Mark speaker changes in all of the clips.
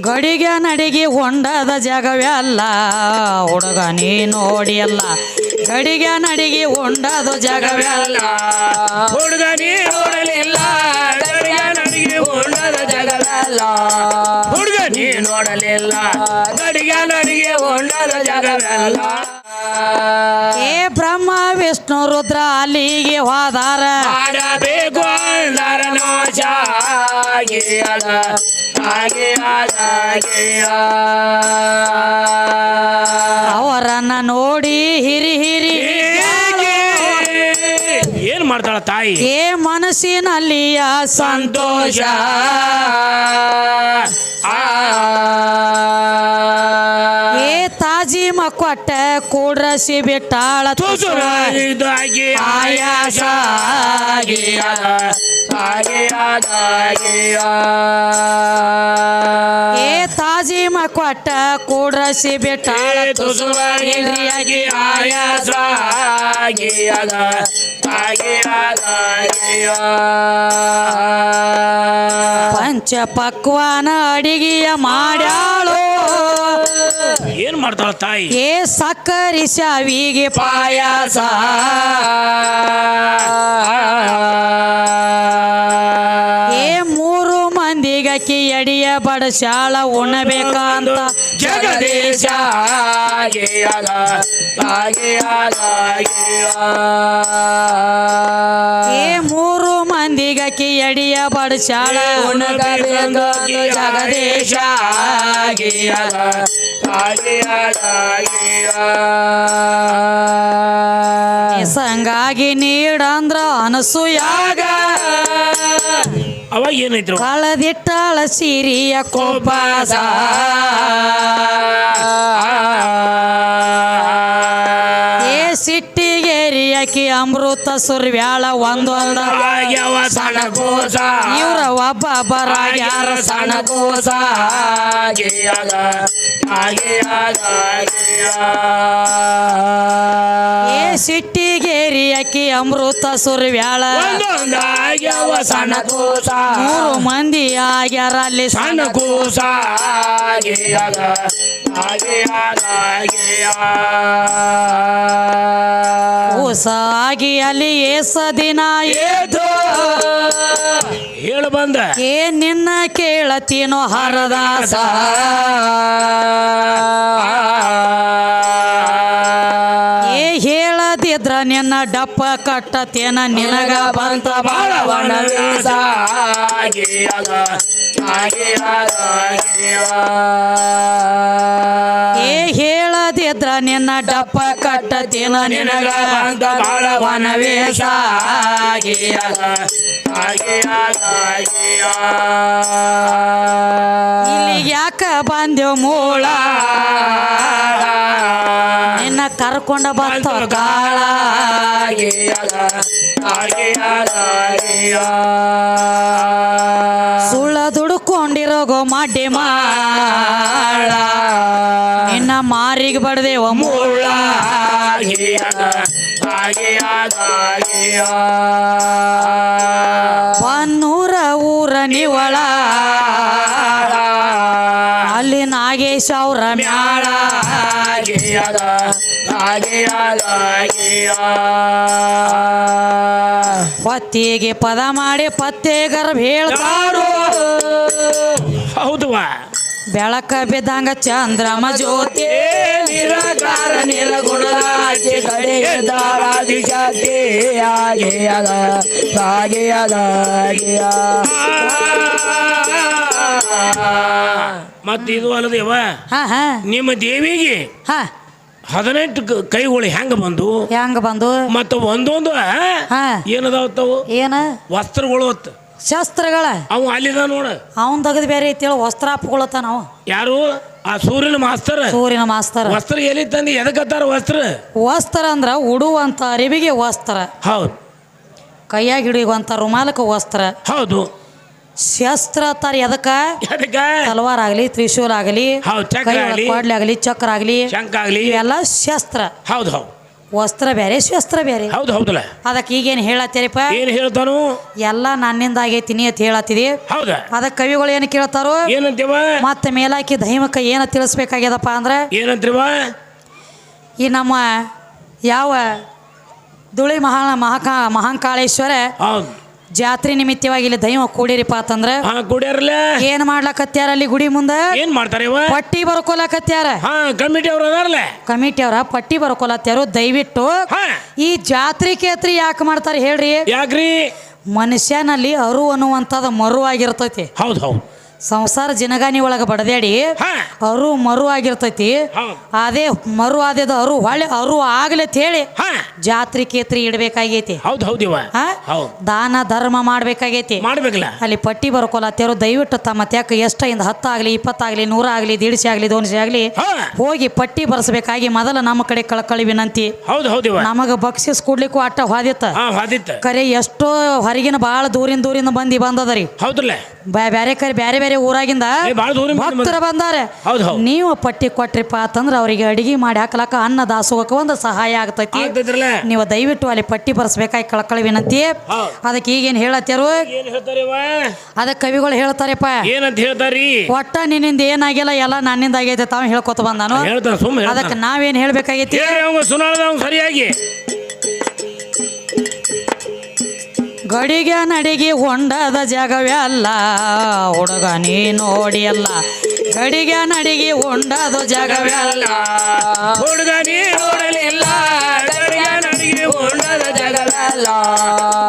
Speaker 1: ಗಡಿಗೆ ನಡಿಗೆ ಹೊಂಡದ ಜಗವೆಲ್ಲ ಹುಡುಗ ನೀ ನೋಡಿಯಲ್ಲ ಗಡಿಗೆ ನಡಿಗೆ ಹೊಂಡದ ಜಗವೆಲ್ಲ
Speaker 2: ಹುಡುಗ ನೀ ನೋಡಲಿಲ್ಲ ಗಡಿಗ ನಡಿಗೆ ಹೊಂಡದ ಜಗವೆಲ್ಲ ಹುಡುಗ ನೀ ನೋಡಲಿಲ್ಲ ಗಡಿಗ ನಡಿಗೆ ಹೊಂಡದ ಜಗವೆಲ್ಲ.
Speaker 1: ಏ ಬ್ರಹ್ಮ ವಿಷ್ಣು ರುದ್ರ ಅಲ್ಲಿಗೆ ಹೋದಾರ.
Speaker 2: ಮಾಡಬೇಕು ಅಂದರ ನಾಶ
Speaker 1: ಅವರನ್ನ ನೋಡಿ ಹಿರಿ ಹಿರಿ
Speaker 2: ಏನ್ ಮಾಡ್ತಾಳ ತಾಯಿ?
Speaker 1: ಏ ಮನಸ್ಸಿನಲ್ಲಿಯ ಸಂತೋಷ. ಏ ತಾಜಿ ಮಕ್ಕೊಟ್ಟ ಕೂಡ್ರಸಿ ಬಿಟ್ಟಾಳ ತುಸುಳ
Speaker 2: ಇದಾಗಿ
Speaker 1: ಆಯಾಸ ಏ ತಾಜಿ ಮಕ್ಕೊಟ್ಟ ಕೂಡ್ರಸಿ ಬಿಟ್ಟಾಳ
Speaker 2: ಆಯಾಸ ಆಗಿಯದ
Speaker 1: ಪಂಚ ಪಕ್ವಾನ ಅಡಿಗೆಯ ಮಾಡ್ಯಾಳು.
Speaker 2: ಏನ್ ಮಾಡ್ತಾಳ ತಾಯಿ?
Speaker 1: ಏ ಸಕ್ಕರಿ ಶಾವಿಗೆ ಪಾಯಸ. ಏ ಮೂರು ಮಂದಿಗಕ್ಕಿ ಎಡಿಯ ಬಡಶಾಳ ಉಣಬೇಕಂತ
Speaker 2: ಜಗದೀಶ ಆಗಿಯದ ಆಗಿಯದ
Speaker 1: ಎಡಿಯ ಬಡಶಾಳ ಉಣಬೇಕಂತ ಜಗದೀಶ ಸಂಗಾಗಿ ನೀಡಂದ್ರ ಅನಸೂಯಾಗ
Speaker 2: ಅವಾಗ ಏನೈತ್ರು
Speaker 1: ಕಳದಿಟ್ಟಾಳ ಸಿರಿಯ ಕೋಪಾಸ ಸಿಟ್ಟಿಗೇರಿಯಕಿ ಅಮೃತ ಸುರ್ವ್ಯಾಳ ವ್ಯಾಳ
Speaker 2: ಆಗ್ಯಾವ
Speaker 1: ಇವ್ರ ಒಬ್ಬ ಬರಾಗ್ಯಾರ ಸಣ್ಣ
Speaker 2: ಕೋಸ. ಆಗಿಯಾಗ ಆಗಿಯಾಗ
Speaker 1: ಏ ಸಿಟ್ಟಿಗೇರಿಯಕಿ ಅಮೃತ ಸುರ್ವ್ಯಾಳ.
Speaker 2: ವ್ಯಾಳ ಆಗ್ಯಾವ ಸಣ್ಣ ಕೋಸ.
Speaker 1: ಮೂರು ಮಂದಿ ಆಗ್ಯಾರ ಅಲ್ಲಿ
Speaker 2: ಸಣ್ಣ ಕೂಸ. ಆಗಿಯಾಗ
Speaker 1: ಆಗಿ ಅಲ್ಲಿ ಏಸ ದಿನ
Speaker 2: ಏದು ಹೇಳು ಬಂದ
Speaker 1: ಏ ನಿನ್ನ ಕೇಳತೀನೋ ಹರದಾಸ ಏ ಹೇಳದಿದ್ರ ನಿನ್ನ ಡಪ್ಪ ಕಟ್ಟತೇನ ನಿನಗ ಬಂತ ಬಾಳವನ ಏ ಹೇಳದಿದ್ರ ನಿನ್ನ ಡಪ್ಪ ಕಟ್ಟತೇನ ನಿನಗ ಬಂತ ಬಾಳವನ ವೇಷ ಇಲ್ಲಿ ಯಾಕ ಬಂದೆವು ಮೂಳ? ನಿನ್ನ ಕರ್ಕೊಂಡ ಬಂತ ಗಾಳ. ಸುಳ್ಳ ದುಡ್ಕೊಂಡಿರೋ ಗೋ ಮಾಡಿ ಮಾಳ. ನಿನ್ನ ಮಾರಿಗೆ ಬಡ್ದೇವ ಮೂಳ. ನಾಗೇಶ್ ಅವ್ರ ಮ್ಯಾಳ ಪತ್ತಿಗೆ ಪದ ಮಾಡಿ ಪತ್ತೆ ಗರ್ಭ ಹೇಳ್ತಾರು.
Speaker 2: ಹೌದುವಾ.
Speaker 1: ಬೆಳಕ ಬಿದ್ದಂಗ ಚಂದ್ರಮ ಜ್ಯೋತಿ.
Speaker 2: ನಿರಾಕಾರ ನಿರ್ಗುಣರಾಜಿ ಕಡೆದಾರಾದಿ ಜಾತಿ ಆಗಿಯದ ಆಗಿಯದ ಮತ್ತೆ ಇದು ಅಲ್ಲದೇವ?
Speaker 1: ಹಾ ಹಾ.
Speaker 2: ನಿಮ್ಮ ದೇವಿಗೆ
Speaker 1: ಹಾ.
Speaker 2: ಹದಿನೆಂಟು ಕೈಗಳು ಹೆಂಗ ಬಂದು?
Speaker 1: ಹೆಂಗ ಬಂದು?
Speaker 2: ಮತ್ತ ಒಂದೊಂದು
Speaker 1: ಹಾ.
Speaker 2: ಏನದಾವತ್ತವು?
Speaker 1: ಏನ?
Speaker 2: ವಸ್ತ್ರಗಳು
Speaker 1: ಶಸ್ತ್ರಗಳ.
Speaker 2: ಅವು ಅಲ್ಲಿದ ನೋಡ.
Speaker 1: ಅವನ್ ತೆಗೆದು ಬೇರೆ ಐತೇಳ ವಸ್ತ್ರ ಹಾಪ್ಕೊಳತ್ತ ನಾವು.
Speaker 2: ಯಾರು? ಆ ಸೂರ್ಯನ ಮಾಸ್ತರ.
Speaker 1: ಸೂರ್ಯನ ಮಾಸ್ತರ.
Speaker 2: ವಸ್ತ್ರ ಎಲ್ಲಿ ತಂದು ಎದಕ್ಕತ್ತಾರ ವಸ್ತ್ರ?
Speaker 1: ವಸ್ತ್ರ ಅಂದ್ರ ಉಡುವಂತ ಅರಿವಿಗೆ ವಸ್ತ್ರ.
Speaker 2: ಹೌದು.
Speaker 1: ಕೈಯಾಗಿ ಹಿಡಿಯುವಂತ ರುಮಾಲಕ ವಸ್ತ್ರ.
Speaker 2: ಹೌದು.
Speaker 1: ಶಸ್ತ್ರ ತರ ಎದಕ್ಕ? ತಲವಾರ ಆಗಲಿ ತ್ರಿಶೂಲ್ ಆಗಲಿ. ಕೊಡ್ಲಿ ಆಗಲಿ ಚಕ್ರ ಆಗಲಿ
Speaker 2: ಆಗ್ಲಿ
Speaker 1: ಇವೆಲ್ಲ ಶಸ್ತ್ರ.
Speaker 2: ಹೌದು ಹೌದು.
Speaker 1: ವಸ್ತ್ರ ಬೇರೆ ಶಸ್ತ್ರ ಬೇರೆ.
Speaker 2: ಹೌದು ಹೌದಲ್ಲ?
Speaker 1: ಅದಕ್ಕೆ ಈಗೇನು ಹೇಳತ್ತೀರಿಪ್ಪ?
Speaker 2: ಏನು ಹೇಳ್ತಾನು?
Speaker 1: ಎಲ್ಲ ನನ್ನಿಂದ ಆಗೈತಿ ನೀ ಅಂತ ಹೇಳತ್ತಿದಿ
Speaker 2: ಹೌದ.
Speaker 1: ಅದಕ್ಕೆ ಕವಿಗಳು ಏನು ಕೇಳ್ತಾರೋ?
Speaker 2: ಏನಂತೀವ?
Speaker 1: ಮತ್ತೆ ಮೇಲಾಕಿ ದೈವಕ್ಕೆ ಏನು ತಿಳಿಸ್ಬೇಕಾಗ್ಯದಪ್ಪ ಅಂದ್ರೆ?
Speaker 2: ಏನಂತೀವ?
Speaker 1: ಈ ನಮ್ಮ ಯಾವ ಧುಳಿ ಮಹಾ ಮಹಾಕಾ ಮಹಾಂಕಾಳೇಶ್ವರ
Speaker 2: ಹೌದು.
Speaker 1: ಜಾತ್ರೆ ನಿಮಿತ್ತವಾಗಿ ಇಲ್ಲಿ ದೈವ ಕೂಡಿರಿಪ್ಪ ಅಂತಂದ್ರ
Speaker 2: ಹಾ ಕುಡಿಯಾರಲ್ಲ?
Speaker 1: ಏನ್ ಮಾಡ್ಲಕತ್ಯಾರ ಅಲ್ಲಿ ಗುಡಿ ಮುಂದೆ?
Speaker 2: ಏನ್ ಮಾಡ್ತಾರೆ ಇವ?
Speaker 1: ಪಟ್ಟಿ ಬರ್ಕೊಲಕತ್ಯಾರ.
Speaker 2: ಹಾ ಕಮಿಟಿ ಅವ್ರು ಅದಾರಲ್ಲ?
Speaker 1: ಕಮಿಟಿ ಅವರ ಪಟ್ಟಿ ಬರ್ಕೊಲತ್ಯಾರು ದಯವಿಟ್ಟು
Speaker 2: ಹಾ.
Speaker 1: ಈ ಜಾತ್ರೆ ಕೇತ್ರಿ ಯಾಕೆ ಮಾಡ್ತಾರೆ ಹೇಳ್ರಿ?
Speaker 2: ಯಾಕ್ರಿ?
Speaker 1: ಮನುಷ್ಯನಲ್ಲಿ ಅರು ಅನ್ನುವಂಥದ್ದು ಮರು ಆಗಿರ್ತೈತಿ.
Speaker 2: ಹೌದು ಹೌದು.
Speaker 1: ಸಂಸಾರ ಜಿನಗಾನಿ ಒಳಗೆ
Speaker 2: ಬಡದೇಡಿ
Speaker 1: ಅರು ಮರು ಆಗಿರ್ತೈತಿ. ಅದೇ ಮರು ಆದ್ಯದ ಅರು ಹೊಳೆ ಅರು ಆಗ್ಲಿ ಅಂತ ಹೇಳಿ ಜಾತ್ರೆ ಕೇತ್ರಿ ಇಡ್ಬೇಕಾಗೈತಿ.
Speaker 2: ಹೌದು ಹೌದು ಹೌದು.
Speaker 1: ದಾನ ಧರ್ಮ ಮಾಡ್ಬೇಕಾಗೈತಿ.
Speaker 2: ಮಾಡ್ಬೇಕಲ್ಲ.
Speaker 1: ಅಲ್ಲಿ ಪಟ್ಟಿ ಬರ್ಕೊಲತ್ತೇರು ದಯವಿಟ್ಟು ತಮ್ಮ ತ್ಯಾಕ ಇಂದ ಹತ್ತಾಗ್ಲಿ ಇಪ್ಪತ್ತಾಗ್ಲಿ ನೂರ ಆಗ್ಲಿ ದೀಡ್ಸೆ ಆಗಲಿ ದೋಣಿಸಿ ಆಗಲಿ ಹೋಗಿ ಪಟ್ಟಿ ಬರ್ಸ್ಬೇಕಾಗಿ ಮೊದಲ ನಮ್ಮ ಕಡೆ ಕಳಕಳಿ ವಿನಂತಿ.
Speaker 2: ನಮಗ ಹೌದು ಇವ.
Speaker 1: ನಮಗೆ ಬಕ್ಷಿಸ್ ಕೊಡ್ಲಿಕ್ಕೂ ಅಟ್ಟ ಹಾದಿತ್ತ. ಕರೆ ಎಷ್ಟೋ ಹೊರಗಿನ ಬಹಳ ದೂರಿಂದ ದೂರಿಂದ ಬಂದಿ ಬಂದದರಿ ಬ್ಯಾರೆ ಕರೆ ಬ್ಯಾರೆ ಬ್ಯಾರೆ ಊರಾಗಿಂದ
Speaker 2: ಏ
Speaker 1: ಭಕ್ತರ ಬಂದಾರೆ. ನೀವು ಪಟ್ಟಿ ಕೊಟ್ರಿಪ್ಪ ಅಂತಂದ್ರೆ ಅವರಿಗೆ ಅಡಿಗೆ ಮಾಡಿ ಹಾಕ್ಲಕ್ಕ ಅನ್ನ ದಾಸೋಹಕ್ಕೆ ಒಂದು ಸಹಾಯ ಆಗ್ತೈತಿ. ನೀವು ದಯವಿಟ್ಟು ಅಲ್ಲಿ ಪಟ್ಟಿ ಬರ್ಸ್ಬೇಕಾಗಿ ಕಳಕಳಿ ವಿನಂತಿ ಅದಕ್ಕೆ ಈಗೇನು
Speaker 2: ಹೇಳತ್ತಾರು?
Speaker 1: ಅದಕ್ಕೆ ಕವಿಗಳು ಹೇಳ್ತಾರಪ್ಪ.
Speaker 2: ಏನಂತ ಹೇಳ್ತಾರಿ?
Speaker 1: ಒಟ್ಟ ನಿನ್ನಿಂದ ಏನಾಗಿಲ್ಲ ಎಲ್ಲ ನನ್ನಿಂದ ಆಗೈತೆ ತಾವು ಹೇಳ್ಕೊತ ಬಂದಾನು. ಅದಕ್ಕೆ ನಾವೇನ್ ಹೇಳ್ಬೇಕಾಗೈತಿ?
Speaker 2: ಸರಿಯಾಗಿ.
Speaker 1: ಗಡಿಗೆ ನಡಿಗೆ ಹೊಂಡದ ಜಾಗವೇ ಅಲ್ಲ ಹುಡುಗ ನೀ ನೋಡಿ ಅಲ್ಲ ಗಡಿಗೆ ನಡಿಗೆ ಹೊಂಡದ ಜಾಗವೇ ಅಲ್ಲ
Speaker 2: ಹುಡುಗ ನೀ ನೋಡಲಿಲ್ಲ ಗಡಿಗ ನಡಿಗೆ ಹೊಂಡದ ಜಗವಲ್ಲ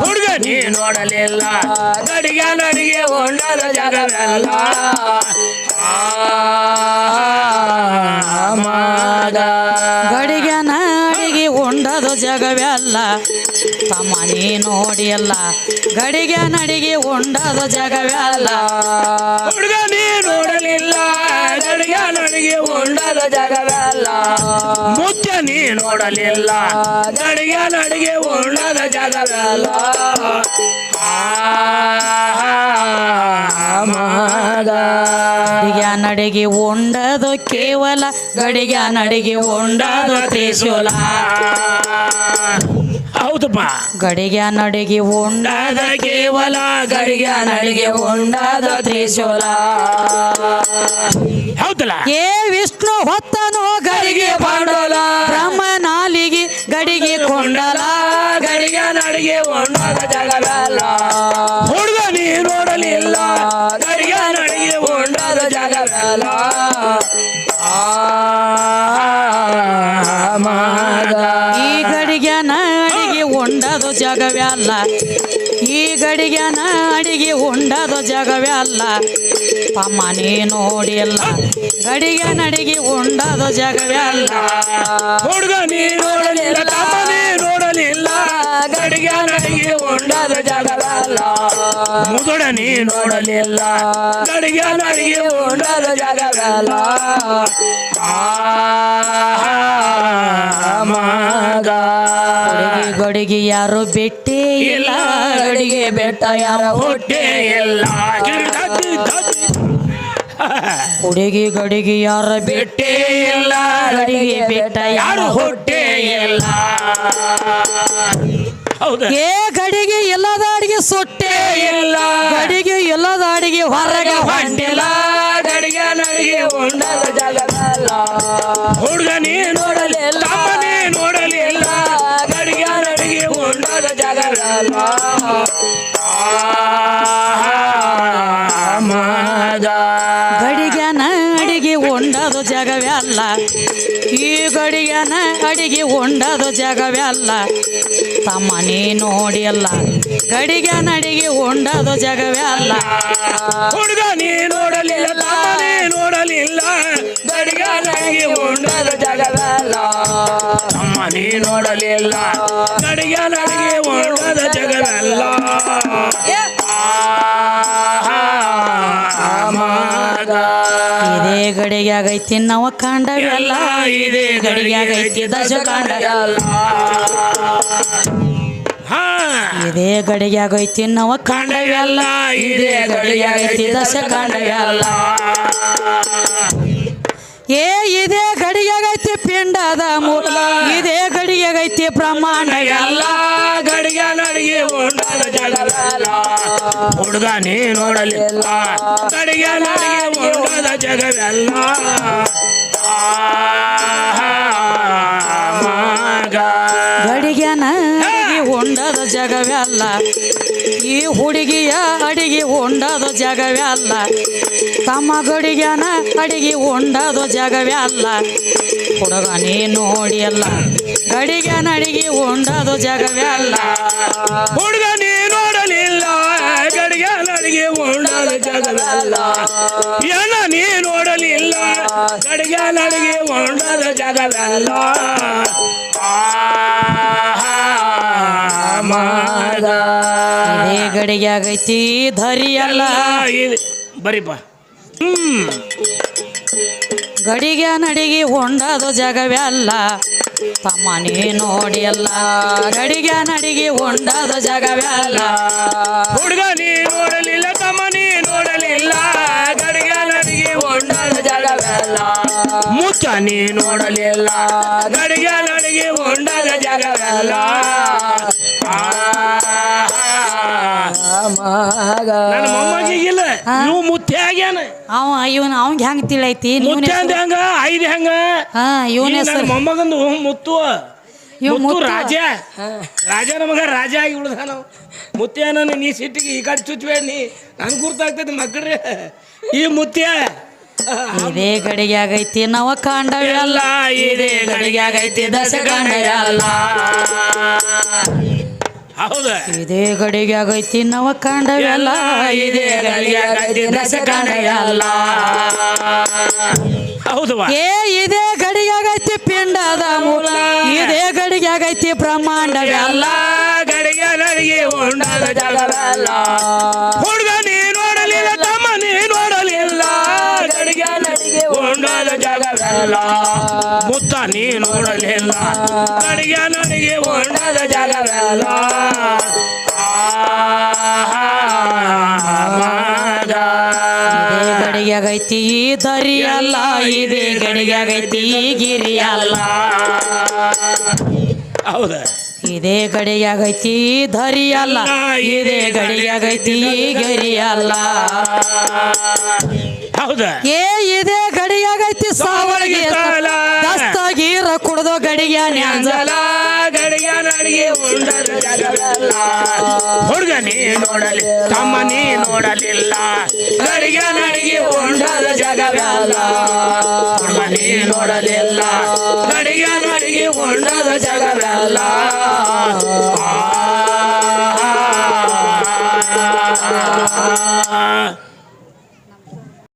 Speaker 2: ಹುಡುಗ ನೀ ನೋಡಲಿಲ್ಲ ಗಡಿಗ ನಡಿಗೆ ಹೊಂಡದ ಜಾಗವೇ ಅಲ್ಲ
Speaker 1: ಗಡಿಗೆ ನಡಿಗೆ ಹೊಂಡದ ಜಾಗವೇ ಅಲ್ಲ ತಮ್ಮ ನೀ ನೋಡಿ ಅಲ್ಲ ಗಡಿಗೆ ನಡಿಗೆ ಉಂಡದ ಜಗವೆಲ್ಲ
Speaker 2: ಹುಡುಗ ನೀ ನೋಡಲಿಲ್ಲ ಗಡಿಗೆ ನಡಿಗೆ ಉಂಡದ ಜಗವೆಲ್ಲ ಮುಚ್ಚ ನೀ ನೋಡಲಿಲ್ಲ ಗಡಿಗೆ ನಡಿಗೆ ಉಂಡದ ಜಗವೆಲ್ಲ
Speaker 1: ಗಡಿಗೆ ನಡಿಗೆ ಹೊಂಡದು ಕೇವಲ ಗಡಿಗೆ ನಡಿಗೆ ಉಂಡದು ತ್ರಿಶೂಲ.
Speaker 2: ಹೌದಪ್ಪ.
Speaker 1: ಗಡಿಗೆ ನಡಿಗೆ
Speaker 2: ಉಂಡಾದ ಕೇವಲ ಗಡಿಗೆ ನಡಿಗೆ
Speaker 1: ಹೊಂಡದ ತ್ರಿಶೂಲ.
Speaker 2: ಹೌದಲ್ಲ?
Speaker 1: ಏ ವಿಷ್ಣು ಹೊತ್ತನು ಗಡಿಗೆ ಬಂಡೋಲ ಬ್ರಹ್ಮ ನಾಲಿಗೆ ಗಡಿಗೆ ಕೊಂಡಲ
Speaker 2: ಗಡಿಗೆ ನಡಿಗೆ ಉಂಡಾದ ಜಗವಲ್ಲ. ಹುಡುಗ ನೀ ನೋಡಲಿಲ್ಲ ಗಡಿಗೆ ನಡಿಗೆ ಉಂಡಾದ ಜಗವಲ್ಲ.
Speaker 1: ಅಡಿಗೆ ಹೊಂಡದು ಜಗವೇ ಅಲ್ಲ. ಪಮ್ಮ ನೀ ನೋಡಿಲ್ಲ ಗಡಿಗೆ ನಡಿಗೆ ಉಂಡದ ಜಗವೇ ಅಲ್ಲ.
Speaker 2: ಹುಡುಗ, ನೀ ನೋಡಲಿಲ್ಲ, ತಮ್ಮ ನೀ ನೋಡಲಿಲ್ಲ. ಗಡಿಗೆ ನಡಿಗೆ ಉಂಡದ ಜಗವಲ್ಲ ಮುದುಡ ನೀ ನೋಡಲಿಲ್ಲ. ನಡಿಗೆ ನಡಿಗೆ ಉಂಡದ ಜಗವಲ್ಲ. ಮಗ.
Speaker 1: ಗಡಿಗೆ ಯಾರು ಬೆಟ್ಟಿ ಇಲ್ಲ ಗಡಿಗೆ ಬೆಟ್ಟ ಯಾರು
Speaker 2: ಹೊಟ್ಟೆ ಇಲ್ಲ.
Speaker 1: ಹುಡುಗಿ ಗಡಿಗೆ ಯಾರ ಬೆಟ್ಟ
Speaker 2: ಇಲ್ಲ
Speaker 1: ಗಡಿಗೆ ಬೆಟ್ಟ
Speaker 2: ಯಾರು ಹೊಟ್ಟೆ ಇಲ್ಲ.
Speaker 1: ಏ ಗಡಿಗೆ ಎಲ್ಲದ ಅಡಿಗೆ ಸೊಟ್ಟೆ.
Speaker 2: ಇಲ್ಲ.
Speaker 1: ಗಡಿಗೆ ಎಲ್ಲದ ಅಡಿಗೆ ಹೊರಗೆ
Speaker 2: ಹೊಂಟಿಲ್ಲ. ಗಡಿಗೆ ನಡಿಗೆ ಜಗದಲ್ಲ. ಹುಡುಗ ನೀ ನೋಡಲಿಲ್ಲ. ತಮ್ಮ ನೀ ನೋಡಲಿಲ್ಲ. ಗಡಿಗೆ ನಡಿಗೆ ಹೊಂಡದ ಜಗದಲ್ಲ.
Speaker 1: ಗಡಿಗೆನ ಅಡಿಗೆ ಹೊಂಡದು ಜಗವೇ ಅಲ್ಲ. ಈ ಗಡಿಗೆನ ಅಡಿಗೆ ಹೊಂಡದು ಜಗವೇ ಅಲ್ಲ. ತಮ್ಮ ನೀ ನೋಡಿ ಅಲ್ಲ ಗಡಿಗೆನ ಅಡಿಗೆ ಹೊಂಡದು ಜಗವೇ ಅಲ್ಲ.
Speaker 2: ಹುಡುಗ ನೀ ನೋಡಲಿಲ್ಲ ತಮ್ಮ ನೀ ನೋಡಲಿಲ್ಲ ಗಡಿಗ ನಡಿಗೆ ಹೊಂಡದ ಜಗವಲ್ಲ ತಮ್ಮ ನೀ ನೋಡಲಿಲ್ಲ ಗಡಿಗ ನಡಿಗೆ ಹೊಂಡದ ಜಗವಲ್ಲ ಮಗ
Speaker 1: ಇದೇ ಗಡಿಗೆ ಆಗೈತಿ ನಾವು ಕಾಂಡವೆಲ್ಲ
Speaker 2: ಇದೇ
Speaker 1: ಗಡಿಗೆ ಆಗೈತಿ ದಶ ಕಾಂಡ
Speaker 2: ಹಾ
Speaker 1: ಇದೇ ಗಡಿಯಾಗೈತಿ ನಾವು
Speaker 2: ಕಾಂಡವೆಲ್ಲ. ಇದೇ ಗಡಿಯಾಗೈತಿ ದಶ ಕಾಂಡವೆಲ್ಲ.
Speaker 1: ಏ, ಇದೇ ಗಡಿಯಾಗೈತಿ ಪಿಂಡದ ಮೂಲ. ಇದೇ ಗಡಿಯಾಗೈತಿ ಬ್ರಹ್ಮಾಂಡ
Speaker 2: ಎಲ್ಲ ಗಡಿಯ ನಡಿಗೆ ಜಗವೆಲ್ಲ. ಹುಡುಗ ನೀ ನೋಡಲಿಲ್ಲ. ಗಡಿಯ ನಡಿಗೆ ಉಂಡದ ಜಗವೆಲ್ಲ.
Speaker 1: ಉಂಡದ ಜಗವೆಲ್ಲ ಈ ಹುಡುಗಿಯ ಅಡಿಗೆ ಉಂಡದ ಜಗವೆಲ್ಲ ತಮ್ಮ ಗಡಿಗೆನ ಅಡಿಗೆ ಉಂಡದ ಜಗವೆಲ್ಲ ಹುಡುಗ ನೀ ನೋಡಿಯಲ್ಲ ಗಡಿಗೆನ ಅಡಿಗೆ ಉಂಡದ ಜಗವೆಲ್ಲ
Speaker 2: ಹುಡುಗ ನೀ ನೋಡಲಿಲ್ಲ. ಗಡಿಗೆ ನಡಿಗೆ ಉಂಡದ ಜಗವೆಲ್ಲ ಏನ ನೀ ನೋಡಲಿಲ್ಲ. ಗಡಿಗೆ ನಡಿಗೆ ಉಂಡದ ಜಗವೆಲ್ಲ ಮಗ
Speaker 1: ಇದೇ ಗಡಿಗೆ ಆಗೈತಿ ಧರಿಯಲ್ಲ
Speaker 2: ಬರೀಪ ಹ್ಮ್.
Speaker 1: ಗಡಿಗೆ ನಡಿಗೆ ಹೊಂಡದು ಜಗವೆಲ್ಲ ತಮ್ಮ ನೀ ನೋಡಿಯಲ್ಲ ಗಡಿಗೆ ನಡಿಗೆ ಹೊಂಡದು ಜಗವೆಲ್ಲ.
Speaker 2: ಹುಡುಗ ನೀ ನೋಡಲಿಲ್ಲ ತಮ್ಮ ನೀ ನೋಡಲಿಲ್ಲ. ಗಡಿಗೆ ನಡಿಗೆ ಹೊಂಡದ ಜಗವೆಲ್ಲ. ಮುಚ್ಚ ನೀ ನೋಡಲಿಲ್ಲ ಗಡಿಗೆ ನಡಿಗೆ ಹೊಂಡದ ಜಗವೆಲ್ಲ. ನನ್ನ ಮೊಮ್ಮಗಿಗಿಲ್ಲ ನೀವು ಮುತ್ತೆ ಆಗ್ಯಾನ.
Speaker 1: ಅವ ಇವನ್ ಅವಂಗ ಹೆಂಗ್ ತಿಳೈತಿ
Speaker 2: ಮುತ್ತೆ ಅಂದ ಹೆಂಗ? ಐದು ಹೆಂಗ?
Speaker 1: ಹಾ ಇವನ
Speaker 2: ನನ್ನ ಮೊಮ್ಮಗಂದು ಮುತ್ತು. ಮುತ್ತು
Speaker 1: ಮುತ್ತು.
Speaker 2: ರಾಜ. ರಾಜ ನಮಗ ರಾಜ ಆಗಿ ಉಳ್ದ ನಾವು ನಾನು ನೀ ಸಿಟ್ಟಿಗೆ ಈ ಕಡೆ ಚುಚ್ಚಬೇಡ ನೀ. ನನ್ ಗುರ್ತಾಗ್ತೈತಿ ಮಕ್ಕಳ್ರಿ ಈ ಮುತ್ಯ
Speaker 1: ಇದೇ ಗಡಿಗೆ ಆಗೈತಿ ನವ
Speaker 2: ಕಾಂಡ ಇದೇ ಗಡಿಗೆ ಆಗೈತಿ ದಶಕಂಡ ಎಲ್ಲ ಹೌದ?
Speaker 1: ಇದೇ ಗಡಿಗೆ ಆಗೈತಿ ನವ ಕಾಂಡವೆಲ್ಲ
Speaker 2: ಇದೆ ಗಡಿಗೆ ಹೌದವಾ
Speaker 1: ಏ ಇದೇ ಗಡಿಗೆ ಆಗೈತಿ ಪಿಂಡದ ಮೂಲ ಇದೇ ಗಡಿಗೆ ಆಗೈತಿ ಬ್ರಹ್ಮಾಂಡವೆಲ್ಲ.
Speaker 2: ಗಡಿಗೆ ಗಡಿಗೆ ನಡಿಗೆ ಉಂಡದ ಜಗವೆಲ್ಲ ಹುಡುಗ ಜಗವೆಲ್ಲ ಮುತ್ತ ನೀ ನೋಡಲಿಲ್ಲ. ನನಗೆ ನನಗೆ ಉಂಡದ ಜಗವೆಲ್ಲ
Speaker 1: ಗಡಿಯಾಗೈತಿ ದರಿಯಲ್ಲ ಇದೇ ಗಡಿಯಾಗೈತಿ ಗಿರಿಯಲ್ಲ
Speaker 2: ಹೌದ?
Speaker 1: ಇದೇ ಗಡಿಯಾಗೈತಿ ಧರಿಯಲ್ಲ ಇದೇ ಗಡಿಯಾಗೈತಿ ಗಿರಿಯಲ್ಲ
Speaker 2: ಹೌದ?
Speaker 1: ಏ ಆಗೈತಿ ಸಾವಳಿಗೆ ದಸ್ತಗೀರ ಕುಡ್ದೋ ಗಡಿಗೆ
Speaker 2: ಹುಡುಗ ನೀ ನೋಡಲಿ ತಮ್ಮ ನೀ ನೋಡಲಿಲ್ಲ. ಗಡಿಗೆ ನಡಿಗೆ ಉಂಡದ ಜಗವೆಲ್ಲ. ಹುಡುಗ ನೀ ನೋಡಲಿಲ್ಲ. ಗಡಿಗೆ ನಡಿಗೆ ಉಂಡದ ಜಗವೆಲ್ಲ. ಆ.